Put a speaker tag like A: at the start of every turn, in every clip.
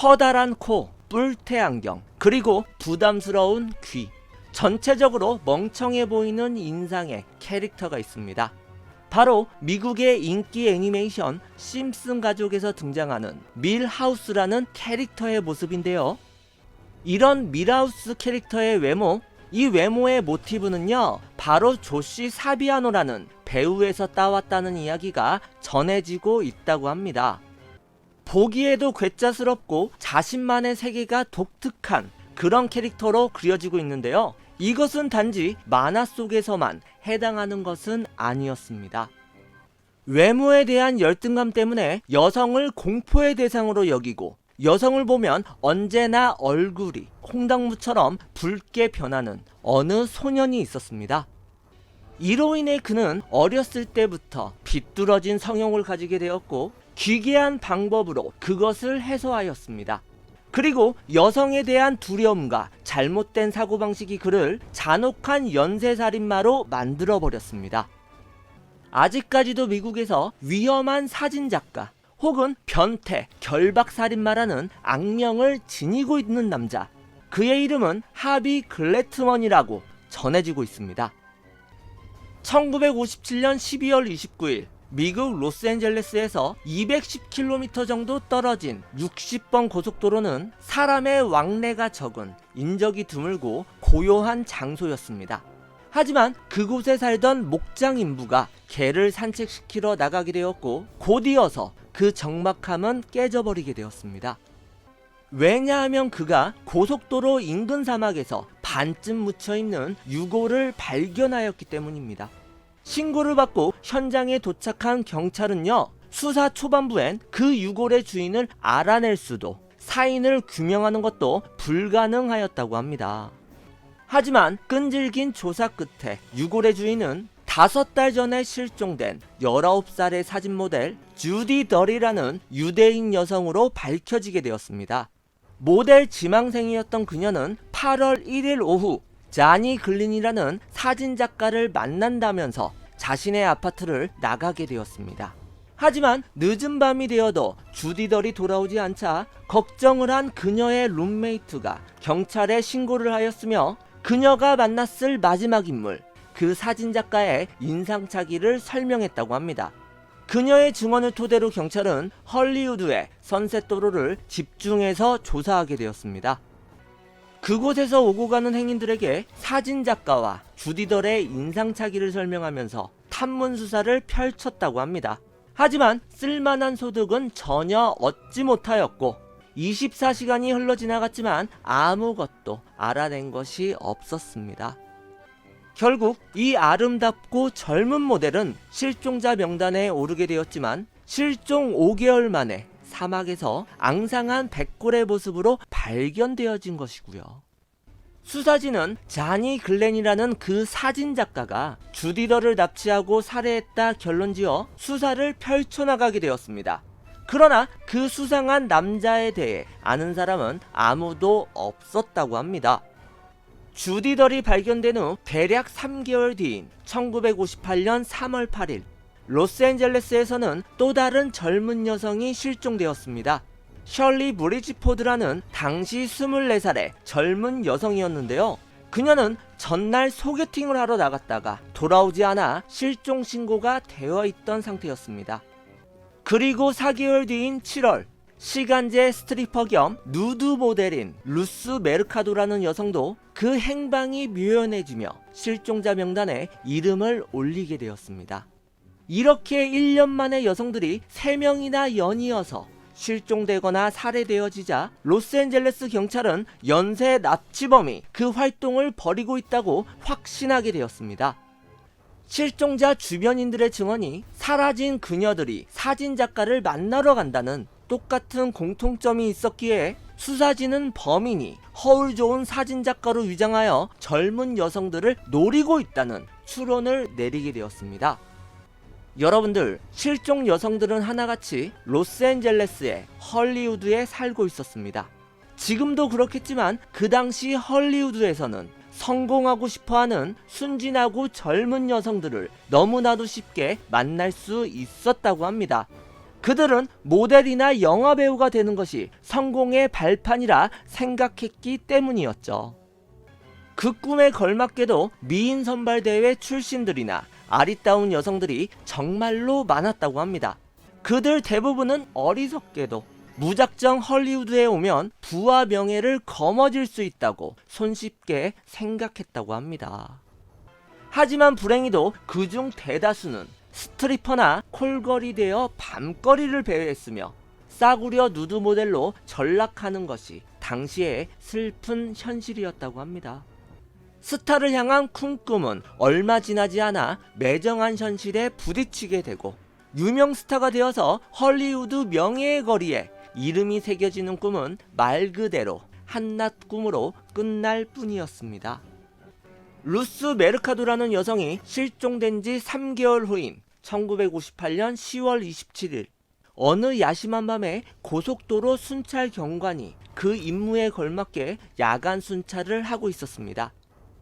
A: 커다란 코, 뿔테 안경, 그리고 부담스러운 귀. 전체적으로 멍청해 보이는 인상의 캐릭터가 있습니다. 바로 미국의 인기 애니메이션 심슨 가족에서 등장하는 밀하우스라는 캐릭터의 모습인데요. 이런 밀하우스 캐릭터의 외모, 이 외모의 모티브는요, 바로 조시 사비아노라는 배우에서 따왔다는 이야기가 전해지고 있다고 합니다. 보기에도 괴짜스럽고 자신만의 세계가 독특한 그런 캐릭터로 그려지고 있는데요. 이것은 단지 만화 속에서만 해당하는 것은 아니었습니다. 외모에 대한 열등감 때문에 여성을 공포의 대상으로 여기고 여성을 보면 언제나 얼굴이 콩당무처럼 붉게 변하는 어느 소년이 있었습니다. 이로 인해 그는 어렸을 때부터 비뚤어진 성형을 가지게 되었고 기괴한 방법으로 그것을 해소하였습니다. 그리고 여성에 대한 두려움과 잘못된 사고방식이 그를 잔혹한 연쇄살인마로 만들어버렸습니다. 아직까지도 미국에서 위험한 사진작가 혹은 변태, 결박살인마라는 악명을 지니고 있는 남자. 그의 이름은 하비 글래트먼이라고 전해지고 있습니다. 1957년 12월 29일 미국 로스앤젤레스에서 210km 정도 떨어진 60번 고속도로는 사람의 왕래가 적은 인적이 드물고 고요한 장소였습니다. 하지만 그곳에 살던 목장 인부가 개를 산책시키러 나가게 되었고 곧이어서 그 적막함은 깨져버리게 되었습니다. 왜냐하면 그가 고속도로 인근 사막에서 반쯤 묻혀있는 유골을 발견하였기 때문입니다. 신고를 받고 현장에 도착한 경찰은요, 수사 초반부엔 그 유골의 주인을 알아낼 수도 사인을 규명하는 것도 불가능하였다고 합니다. 하지만 끈질긴 조사 끝에 유골의 주인은 다섯 달 전에 실종된 19살의 사진 모델 주디 덜이라는 유대인 여성으로 밝혀지게 되었습니다. 모델 지망생이었던 그녀는 8월 1일 오후 자니 글린이라는 사진작가를 만난다면서 자신의 아파트를 나가게 되었습니다. 하지만 늦은 밤이 되어도 주디덜이 돌아오지 않자 걱정을 한 그녀의 룸메이트가 경찰에 신고를 하였으며 그녀가 만났을 마지막 인물, 그 사진작가의 인상착의를 설명했다고 합니다. 그녀의 증언을 토대로 경찰은 헐리우드의 선셋도로를 집중해서 조사하게 되었습니다. 그곳에서 오고 가는 행인들에게 사진작가와 주디덜의 인상착의를 설명하면서 탐문 수사를 펼쳤다고 합니다. 하지만 쓸만한 소득은 전혀 얻지 못하였고 24시간이 흘러 지나갔지만 아무것도 알아낸 것이 없었습니다. 결국 이 아름답고 젊은 모델은 실종자 명단에 오르게 되었지만 실종 5개월 만에 사막에서 앙상한 백골의 모습으로 발견되어진 것이고요. 수사진은 자니 글렌이라는 그 사진 작가가 주디더를 납치하고 살해했다 결론지어 수사를 펼쳐나가게 되었습니다. 그러나 그 수상한 남자에 대해 아는 사람은 아무도 없었다고 합니다. 주디덜이 발견된 후 대략 3개월 뒤인 1958년 3월 8일 로스앤젤레스에서는 또 다른 젊은 여성이 실종되었습니다. 셜리 브리지포드라는 당시 24살의 젊은 여성이었는데요. 그녀는 전날 소개팅을 하러 나갔다가 돌아오지 않아 실종 신고가 되어 있던 상태였습니다. 그리고 4개월 뒤인 7월 시간제 스트리퍼 겸 누드 모델인 루스 메르카도라는 여성도 그 행방이 묘연해지며 실종자 명단에 이름을 올리게 되었습니다. 이렇게 1년 만에 여성들이 3명이나 연이어서 실종되거나 살해되어지자 로스앤젤레스 경찰은 연쇄 납치범이 그 활동을 벌이고 있다고 확신하게 되었습니다. 실종자 주변인들의 증언이 사라진 그녀들이 사진작가를 만나러 간다는 똑같은 공통점이 있었기에 수사진은 범인이 허울 좋은 사진작가로 위장하여 젊은 여성들을 노리고 있다는 추론을 내리게 되었습니다. 여러분들, 실종 여성들은 하나같이 로스앤젤레스의 헐리우드에 살고 있었습니다. 지금도 그렇겠지만 그 당시 헐리우드에서는 성공하고 싶어하는 순진하고 젊은 여성들을 너무나도 쉽게 만날 수 있었다고 합니다. 그들은 모델이나 영화 배우가 되는 것이 성공의 발판이라 생각했기 때문이었죠. 그 꿈에 걸맞게도 미인 선발 대회 출신들이나 아리따운 여성들이 정말로 많았다고 합니다. 그들 대부분은 어리석게도 무작정 헐리우드에 오면 부와 명예를 거머쥘 수 있다고 손쉽게 생각했다고 합니다. 하지만 불행히도 그중 대다수는 스트리퍼나 콜걸이 되어 밤거리를 배회했으며 싸구려 누드 모델로 전락하는 것이 당시의 슬픈 현실이었다고 합니다. 스타를 향한 쿵꿈은 얼마 지나지 않아 매정한 현실에 부딪히게 되고 유명 스타가 되어서 헐리우드 명예의 거리에 이름이 새겨지는 꿈은 말 그대로 한낱 꿈으로 끝날 뿐이었습니다. 루스 메르카도라는 여성이 실종된 지 3개월 후인 1958년 10월 27일 어느 야심한 밤에 고속도로 순찰 경관이 그 임무에 걸맞게 야간 순찰을 하고 있었습니다.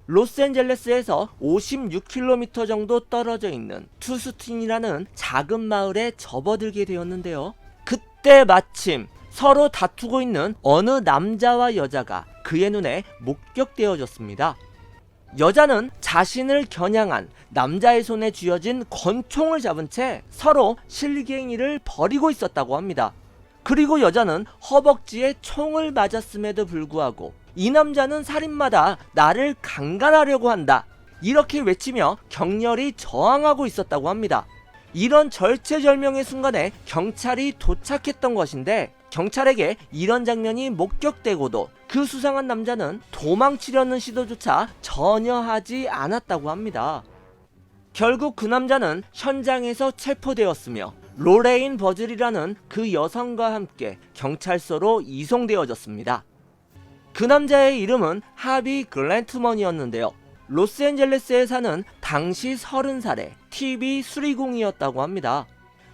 A: 로스앤젤레스에서 56km 정도 떨어져 있는 투스틴이라는 작은 마을에 접어들게 되었는데요. 그때 마침 서로 다투고 있는 어느 남자와 여자가 그의 눈에 목격되어졌습니다. 여자는 자신을 겨냥한 남자의 손에 쥐어진 권총을 잡은 채 서로 실갱이를 벌이고 있었다고 합니다. 그리고 여자는 허벅지에 총을 맞았음에도 불구하고 이 남자는 살인마다 나를 강간하려고 한다. 이렇게 외치며 격렬히 저항하고 있었다고 합니다. 이런 절체절명의 순간에 경찰이 도착했던 것인데 경찰에게 이런 장면이 목격되고도 그 수상한 남자는 도망치려는 시도조차 전혀 하지 않았다고 합니다. 결국 그 남자는 현장에서 체포되었으며 로레인 버즐이라는 그 여성과 함께 경찰서로 이송되어졌습니다. 그 남자의 이름은 하비 글랜트먼이었는데요. 로스앤젤레스에 사는 당시 30살의 TV 수리공이었다고 합니다.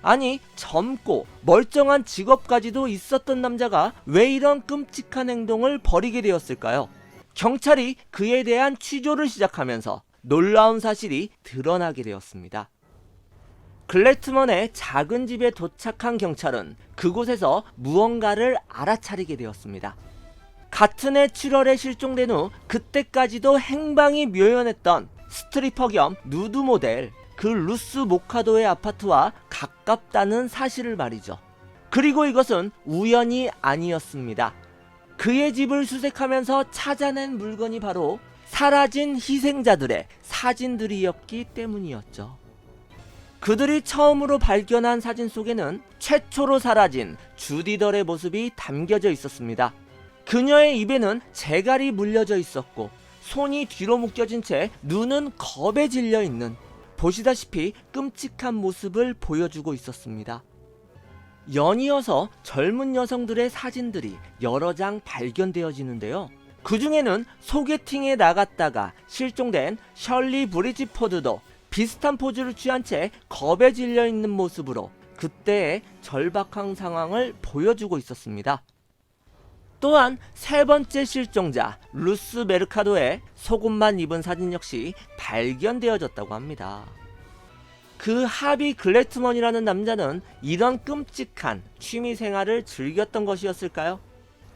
A: 아니 젊고 멀쩡한 직업까지도 있었던 남자가 왜 이런 끔찍한 행동을 벌이게 되었을까요? 경찰이 그에 대한 취조를 시작하면서 놀라운 사실이 드러나게 되었습니다. 글래트먼의 작은 집에 도착한 경찰은 그곳에서 무언가를 알아차리게 되었습니다. 같은 해 7월에 실종된 후 그때까지도 행방이 묘연했던 스트리퍼 겸 누드 모델 그 루스 모카도의 아파트와 가깝다는 사실을 말이죠. 그리고 이것은 우연이 아니었습니다. 그의 집을 수색하면서 찾아낸 물건이 바로 사라진 희생자들의 사진들이었기 때문이었죠. 그들이 처음으로 발견한 사진 속에는 최초로 사라진 주디덜의 모습이 담겨져 있었습니다. 그녀의 입에는 재갈이 물려져 있었고 손이 뒤로 묶여진 채 눈은 겁에 질려 있는 보시다시피 끔찍한 모습을 보여주고 있었습니다. 연이어서 젊은 여성들의 사진들이 여러 장 발견되어지는데요. 그 중에는 소개팅에 나갔다가 실종된 셜리 브리지포드도 비슷한 포즈를 취한 채 겁에 질려 있는 모습으로 그때의 절박한 상황을 보여주고 있었습니다. 또한 세 번째 실종자 루스 메르카도의 속옷만 입은 사진 역시 발견되어졌다고 합니다. 그 하비 글래트먼이라는 남자는 이런 끔찍한 취미 생활을 즐겼던 것이었을까요?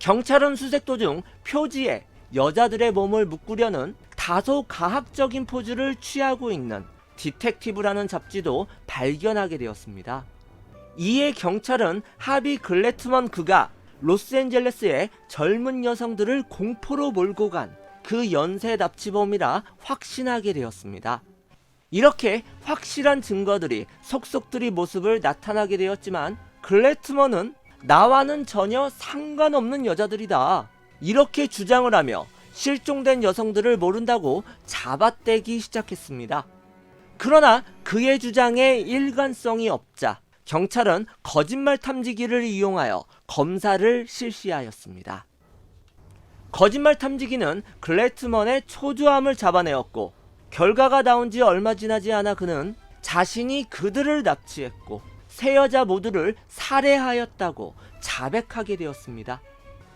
A: 경찰은 수색 도중 표지에 여자들의 몸을 묶으려는 다소 가학적인 포즈를 취하고 있는 디텍티브라는 잡지도 발견하게 되었습니다. 이에 경찰은 하비 글래트먼 그가 로스앤젤레스의 젊은 여성들을 공포로 몰고 간 그 연쇄 납치범이라 확신하게 되었습니다. 이렇게 확실한 증거들이 속속들이 모습을 나타나게 되었지만 글래트먼은 나와는 전혀 상관없는 여자들이다. 이렇게 주장을 하며 실종된 여성들을 모른다고 잡아떼기 시작했습니다. 그러나 그의 주장에 일관성이 없자 경찰은 거짓말 탐지기를 이용하여 검사를 실시하였습니다. 거짓말 탐지기는 글래트먼의 초조함을 잡아내었고 결과가 나온 지 얼마 지나지 않아 그는 자신이 그들을 납치했고 세 여자 모두를 살해하였다고 자백하게 되었습니다.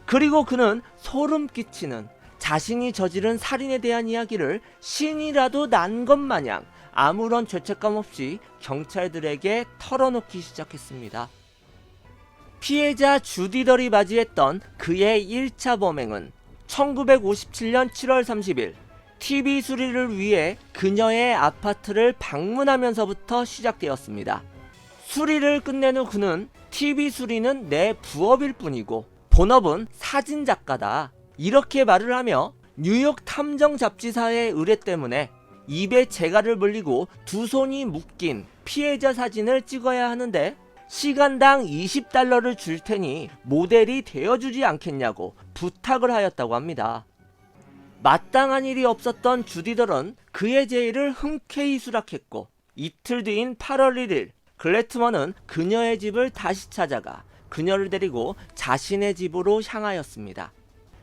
A: 그리고 그는 소름 끼치는 자신이 저지른 살인에 대한 이야기를 신이라도 난 것 마냥 아무런 죄책감 없이 경찰들에게 털어놓기 시작했습니다. 피해자 주디덜이 맞이했던 그의 1차 범행은 1957년 7월 30일 TV 수리를 위해 그녀의 아파트를 방문하면서부터 시작되었습니다. 수리를 끝낸 후 그는 TV 수리는 내 부업일 뿐이고 본업은 사진 작가다. 이렇게 말을 하며 뉴욕 탐정 잡지사의 의뢰 때문에 입에 재갈을 물리고 두 손이 묶인 피해자 사진을 찍어야 하는데 시간당 20달러를 줄 테니 모델이 되어주지 않겠냐고 부탁을 하였다고 합니다. 마땅한 일이 없었던 주디덜은 그의 제의를 흔쾌히 수락했고 이틀 뒤인 8월 1일 글래트먼은 그녀의 집을 다시 찾아가 그녀를 데리고 자신의 집으로 향하였습니다.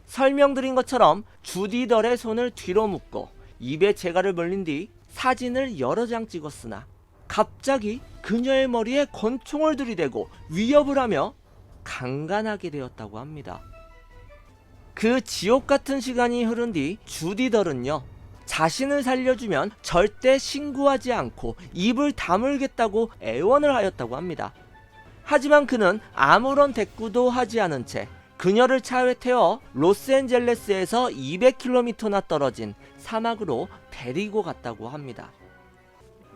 A: 설명드린 것처럼 주디덜의 손을 뒤로 묶고 입에 재갈을 물린 뒤 사진을 여러 장 찍었으나 갑자기 그녀의 머리에 권총을 들이대고 위협을 하며 강간하게 되었다고 합니다. 그 지옥 같은 시간이 흐른 뒤 주디덜은요 자신을 살려주면 절대 신고하지 않고 입을 다물겠다고 애원을 하였다고 합니다. 하지만 그는 아무런 대꾸도 하지 않은 채 그녀를 차에 태워 로스앤젤레스에서 200km나 떨어진 사막으로 데리고 갔다고 합니다.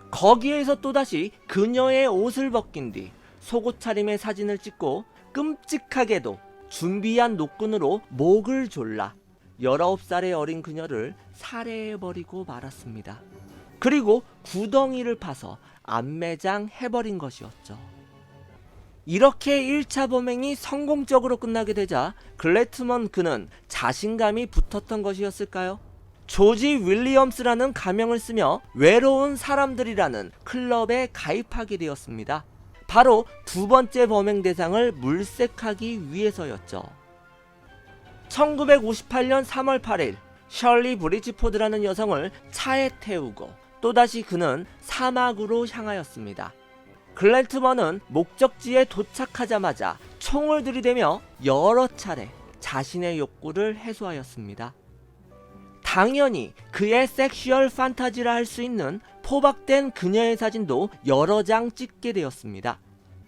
A: 거기에서 또다시 그녀의 옷을 벗긴 뒤 속옷 차림의 사진을 찍고 끔찍하게도 준비한 노끈으로 목을 졸라 19살의 어린 그녀를 살해해버리고 말았습니다. 그리고 구덩이를 파서 안매장 해버린 것이었죠. 이렇게 1차 범행이 성공적으로 끝나게 되자 글래트먼 그는 자신감이 붙었던 것이었을까요? 조지 윌리엄스라는 가명을 쓰며 외로운 사람들이라는 클럽에 가입하게 되었습니다. 바로 두 번째 범행 대상을 물색하기 위해서였죠. 1958년 3월 8일 셜리 브리지포드라는 여성을 차에 태우고 또다시 그는 사막으로 향하였습니다. 글렌트먼은 목적지에 도착하자마자 총을 들이대며 여러 차례 자신의 욕구를 해소하였습니다. 당연히 그의 섹슈얼 판타지라 할 수 있는 포박된 그녀의 사진도 여러 장 찍게 되었습니다.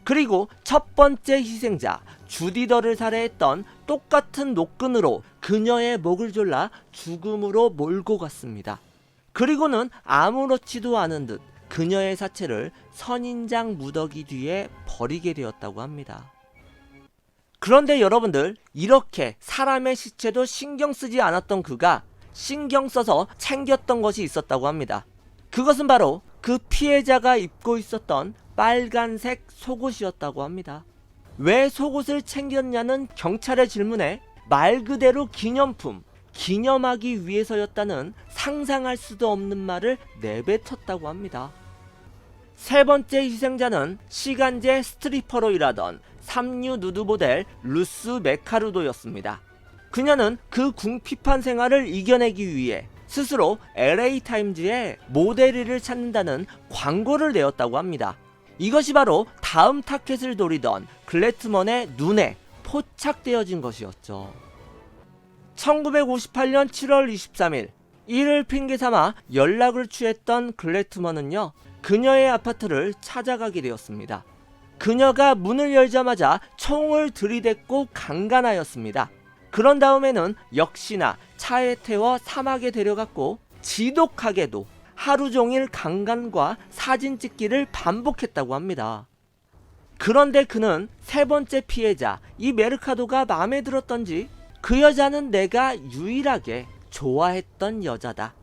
A: 그리고 첫 번째 희생자 주디더를 살해했던 똑같은 노끈으로 그녀의 목을 졸라 죽음으로 몰고 갔습니다. 그리고는 아무렇지도 않은 듯 그녀의 사체를 선인장 무더기 뒤에 버리게 되었다고 합니다. 그런데 여러분들 이렇게 사람의 시체도 신경 쓰지 않았던 그가 신경 써서 챙겼던 것이 있었다고 합니다. 그것은 바로 그 피해자가 입고 있었던 빨간색 속옷이었다고 합니다. 왜 속옷을 챙겼냐는 경찰의 질문에 말 그대로 기념품, 기념하기 위해서였다는 상상할 수도 없는 말을 내뱉었다고 합니다. 세 번째 희생자는 시간제 스트리퍼로 일하던 삼류 누드 모델 루스 메카루도였습니다. 그녀는 그 궁핍한 생활을 이겨내기 위해 스스로 LA 타임즈에 모델을 찾는다는 광고를 내었다고 합니다. 이것이 바로 다음 타켓을 노리던 글래트먼의 눈에 포착되어진 것이었죠. 1958년 7월 23일 이를 핑계 삼아 연락을 취했던 글래트먼은요 그녀의 아파트를 찾아가게 되었습니다. 그녀가 문을 열자마자 총을 들이댔고 강간하였습니다. 그런 다음에는 역시나 차에 태워 사막에 데려갔고 지독하게도 하루 종일 강간과 사진 찍기를 반복했다고 합니다. 그런데 그는 세 번째 피해자 이 메르카도가 마음에 들었던지 그 여자는 내가 유일하게 좋아했던 여자다.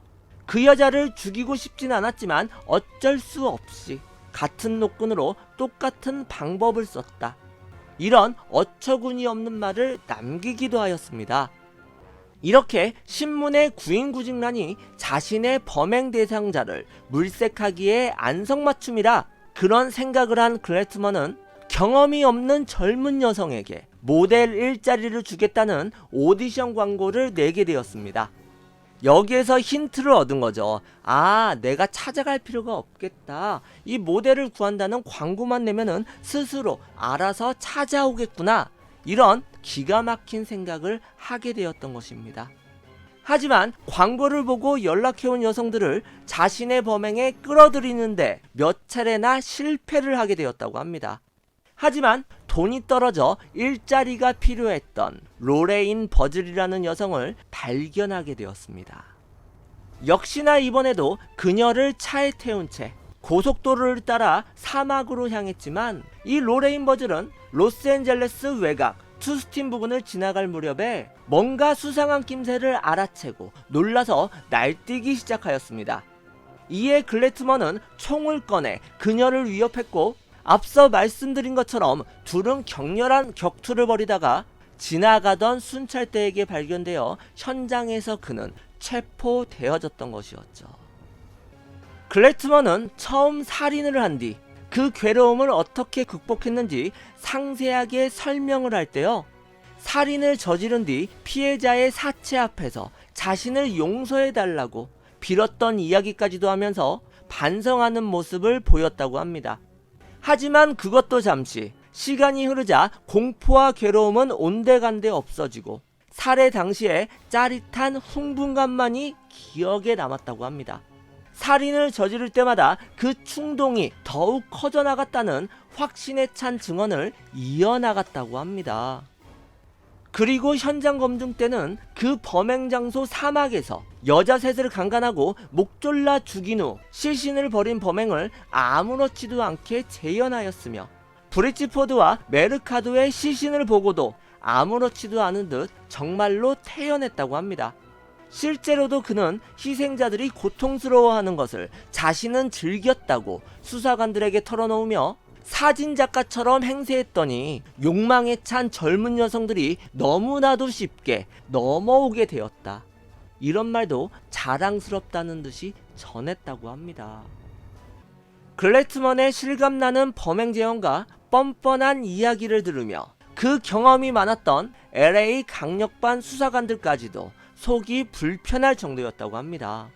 A: 그 여자를 죽이고 싶진 않았지만 어쩔 수 없이 같은 노끈으로 똑같은 방법을 썼다. 이런 어처구니 없는 말을 남기기도 하였습니다. 이렇게 신문의 구인구직란이 자신의 범행 대상자를 물색하기에 안성맞춤이라 그런 생각을 한 글래트먼은 경험이 없는 젊은 여성에게 모델 일자리를 주겠다는 오디션 광고를 내게 되었습니다. 여기에서 힌트를 얻은 거죠. 아, 내가 찾아갈 필요가 없겠다. 이 모델을 구한다는 광고만 내면은 스스로 알아서 찾아오겠구나. 이런 기가 막힌 생각을 하게 되었던 것입니다. 하지만 광고를 보고 연락해온 여성들을 자신의 범행에 끌어들이는데 몇 차례나 실패를 하게 되었다고 합니다. 하지만 돈이 떨어져 일자리가 필요했던 로레인 버즐이라는 여성을 발견하게 되었습니다. 역시나 이번에도 그녀를 차에 태운 채 고속도로를 따라 사막으로 향했지만 이 로레인 버즐은 로스앤젤레스 외곽 투스틴 부근을 지나갈 무렵에 뭔가 수상한 낌새를 알아채고 놀라서 날뛰기 시작하였습니다. 이에 글래트먼은 총을 꺼내 그녀를 위협했고 앞서 말씀드린 것처럼 둘은 격렬한 격투를 벌이다가 지나가던 순찰대에게 발견되어 현장에서 그는 체포되어졌던 것이었죠. 글래트먼은 처음 살인을 한 뒤 그 괴로움을 어떻게 극복했는지 상세하게 설명을 할 때요. 살인을 저지른 뒤 피해자의 사체 앞에서 자신을 용서해 달라고 빌었던 이야기까지도 하면서 반성하는 모습을 보였다고 합니다. 하지만 그것도 잠시 시간이 흐르자 공포와 괴로움은 온데간데 없어지고 살해 당시에 짜릿한 흥분감만이 기억에 남았다고 합니다. 살인을 저지를 때마다 그 충동이 더욱 커져나갔다는 확신에 찬 증언을 이어나갔다고 합니다. 그리고 현장 검증 때는 그 범행 장소 사막에서 여자 셋을 강간하고 목 졸라 죽인 후 시신을 버린 범행을 아무렇지도 않게 재현하였으며 브리치포드와 메르카도의 시신을 보고도 아무렇지도 않은 듯 정말로 태연했다고 합니다. 실제로도 그는 희생자들이 고통스러워하는 것을 자신은 즐겼다고 수사관들에게 털어놓으며 사진작가처럼 행세했더니 욕망에 찬 젊은 여성들이 너무나도 쉽게 넘어오게 되었다. 이런 말도 자랑스럽다는 듯이 전했다고 합니다. 글래트먼의 실감나는 범행 재현과 뻔뻔한 이야기를 들으며 그 경험이 많았던 LA 강력반 수사관들까지도 속이 불편할 정도였다고 합니다.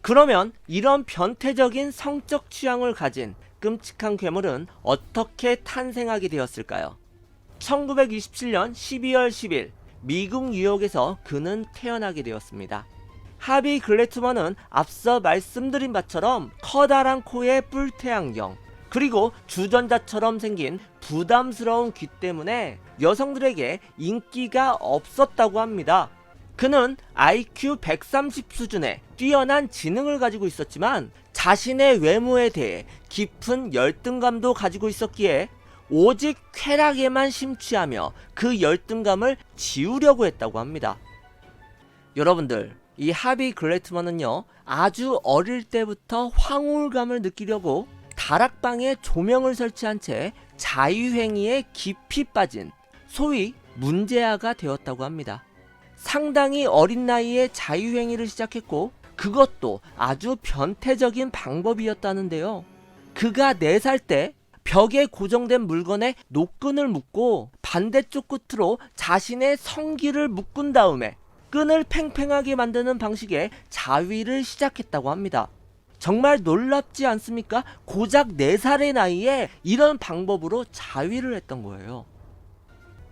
A: 그러면 이런 변태적인 성적 취향을 가진 끔찍한 괴물은 어떻게 탄생하게 되었을까요? 1927년 12월 10일 미국 뉴욕에서 그는 태어나게 되었습니다. 하비 글래트먼은 앞서 말씀드린 바처럼 커다란 코에 뿔테 안경 그리고 주전자처럼 생긴 부담스러운 귀 때문에 여성들에게 인기가 없었다고 합니다. 그는 IQ 130 수준의 뛰어난 지능을 가지고 있었지만 자신의 외모에 대해 깊은 열등감도 가지고 있었기에 오직 쾌락에만 심취하며 그 열등감을 지우려고 했다고 합니다. 여러분들, 이 하비 글래트먼은요, 아주 어릴 때부터 황홀감을 느끼려고 다락방에 조명을 설치한 채 자유행위에 깊이 빠진 소위 문제아가 되었다고 합니다. 상당히 어린 나이에 자유행위를 시작했고 그것도 아주 변태적인 방법이었다는데요. 그가 4살 때 벽에 고정된 물건에 노끈을 묶고 반대쪽 끝으로 자신의 성기를 묶은 다음에 끈을 팽팽하게 만드는 방식의 자위를 시작했다고 합니다. 정말 놀랍지 않습니까? 고작 4살의 나이에 이런 방법으로 자위를 했던 거예요.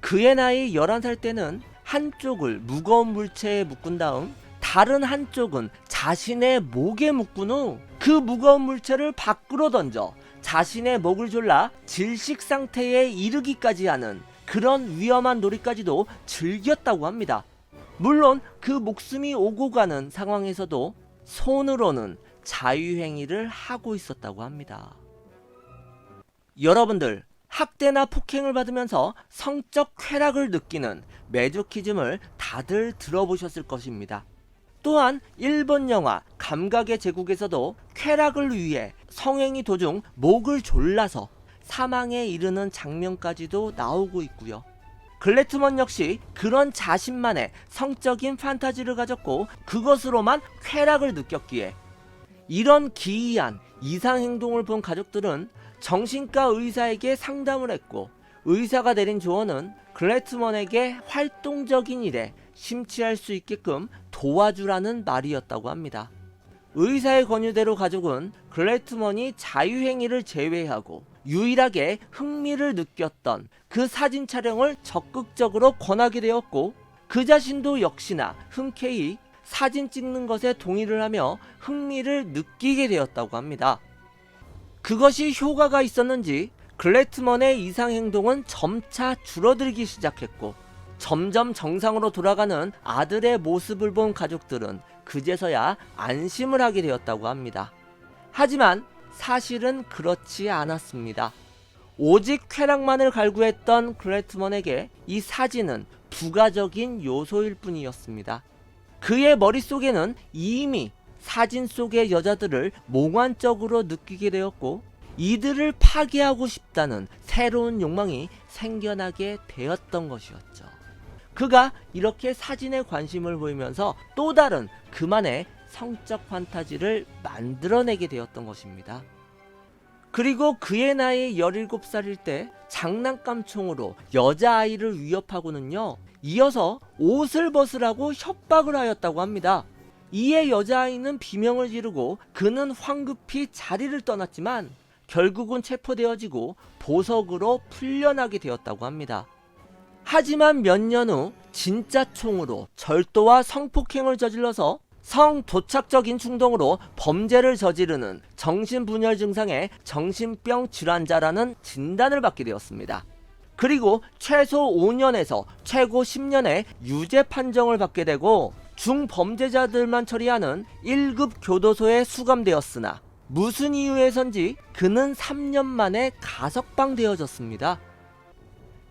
A: 그의 나이 11살 때는 한쪽을 무거운 물체에 묶은 다음 다른 한쪽은 자신의 목에 묶은 후 그 무거운 물체를 밖으로 던져 자신의 목을 졸라 질식 상태에 이르기까지 하는 그런 위험한 놀이까지도 즐겼다고 합니다. 물론 그 목숨이 오고 가는 상황에서도 손으로는 자유행위를 하고 있었다고 합니다. 여러분들, 학대나 폭행을 받으면서 성적 쾌락을 느끼는 메조키즘을 다들 들어보셨을 것입니다. 또한 일본 영화 감각의 제국에서도 쾌락을 위해 성행위 도중 목을 졸라서 사망에 이르는 장면까지도 나오고 있고요. 글래트먼 역시 그런 자신만의 성적인 판타지를 가졌고 그것으로만 쾌락을 느꼈기에 이런 기이한 이상 행동을 본 가족들은 정신과 의사에게 상담을 했고 의사가 내린 조언은 글래트먼에게 활동적인 일에 심취할 수 있게끔 도와주라는 말이었다고 합니다. 의사의 권유대로 가족은 글래트먼이 자유행위를 제외하고 유일하게 흥미를 느꼈던 그 사진 촬영을 적극적으로 권하게 되었고 그 자신도 역시나 흔쾌히 사진 찍는 것에 동의를 하며 흥미를 느끼게 되었다고 합니다. 그것이 효과가 있었는지 글래트먼의 이상 행동은 점차 줄어들기 시작했고 점점 정상으로 돌아가는 아들의 모습을 본 가족들은 그제서야 안심을 하게 되었다고 합니다. 하지만 사실은 그렇지 않았습니다. 오직 쾌락만을 갈구했던 글래트먼에게 이 사진은 부가적인 요소일 뿐이었습니다. 그의 머릿속에는 이미 사진 속의 여자들을 몽환적으로 느끼게 되었고 이들을 파괴하고 싶다는 새로운 욕망이 생겨나게 되었던 것이었죠. 그가 이렇게 사진에 관심을 보이면서 또 다른 그만의 성적 판타지를 만들어내게 되었던 것입니다. 그리고 그의 나이 17살일 때 장난감 총으로 여자아이를 위협하고는요, 이어서 옷을 벗으라고 협박을 하였다고 합니다. 이에 여자아이는 비명을 지르고 그는 황급히 자리를 떠났지만 결국은 체포되어지고 보석으로 풀려나게 되었다고 합니다. 하지만 몇 년 후 진짜 총으로 절도와 성폭행을 저질러서 성도착적인 충동으로 범죄를 저지르는 정신분열 증상의 정신병 질환자라는 진단을 받게 되었습니다. 그리고 최소 5년에서 최고 10년의 유죄 판정을 받게 되고 중범죄자들만 처리하는 1급 교도소에 수감되었으나 무슨 이유에선지 그는 3년 만에 가석방되어졌습니다.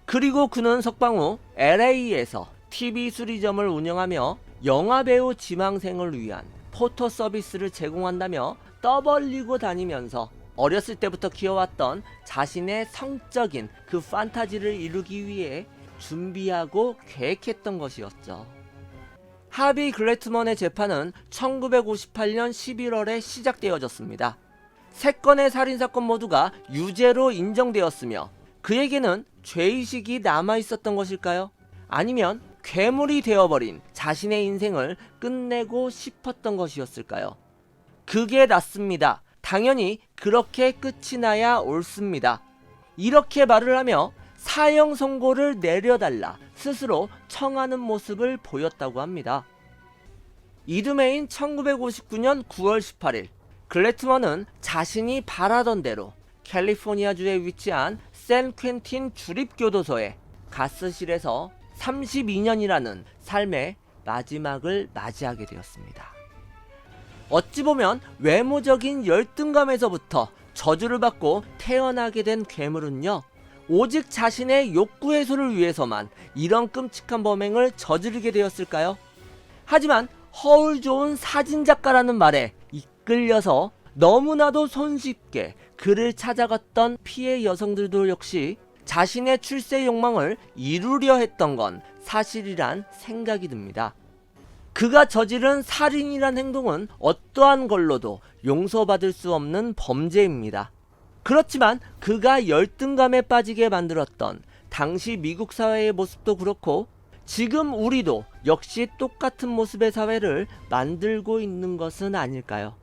A: 그리고 그는 석방 후 LA에서 TV 수리점을 운영하며 영화배우 지망생을 위한 포토 서비스를 제공한다며 떠벌리고 다니면서 어렸을 때부터 키워왔던 자신의 성적인 그 판타지를 이루기 위해 준비하고 계획했던 것이었죠. 하비 글래트먼의 재판은 1958년 11월에 시작되어졌습니다. 세 건의 살인사건 모두가 유죄로 인정되었으며 그에게는 죄의식이 남아 있었던 것일까요? 아니면 괴물이 되어버린 자신의 인생을 끝내고 싶었던 것이었을까요? 그게 낫습니다. 당연히 그렇게 끝이 나야 옳습니다. 이렇게 말을 하며 사형 선고를 내려달라 스스로 청하는 모습을 보였다고 합니다. 이듬해인 1959년 9월 18일 글래트먼은 자신이 바라던 대로 캘리포니아주에 위치한 샌 퀸틴 주립교도소의 가스실에서 32년이라는 삶의 마지막을 맞이하게 되었습니다. 어찌 보면 외모적인 열등감에서부터 저주를 받고 태어나게 된 괴물은요, 오직 자신의 욕구 해소를 위해서만 이런 끔찍한 범행을 저지르게 되었을까요? 하지만 허울 좋은 사진작가라는 말에 이끌려서 너무나도 손쉽게 그를 찾아갔던 피해 여성들도 역시 자신의 출세 욕망을 이루려 했던 건 사실이란 생각이 듭니다. 그가 저지른 살인이란 행동은 어떠한 걸로도 용서받을 수 없는 범죄입니다. 그렇지만 그가 열등감에 빠지게 만들었던 당시 미국 사회의 모습도 그렇고 지금 우리도 역시 똑같은 모습의 사회를 만들고 있는 것은 아닐까요?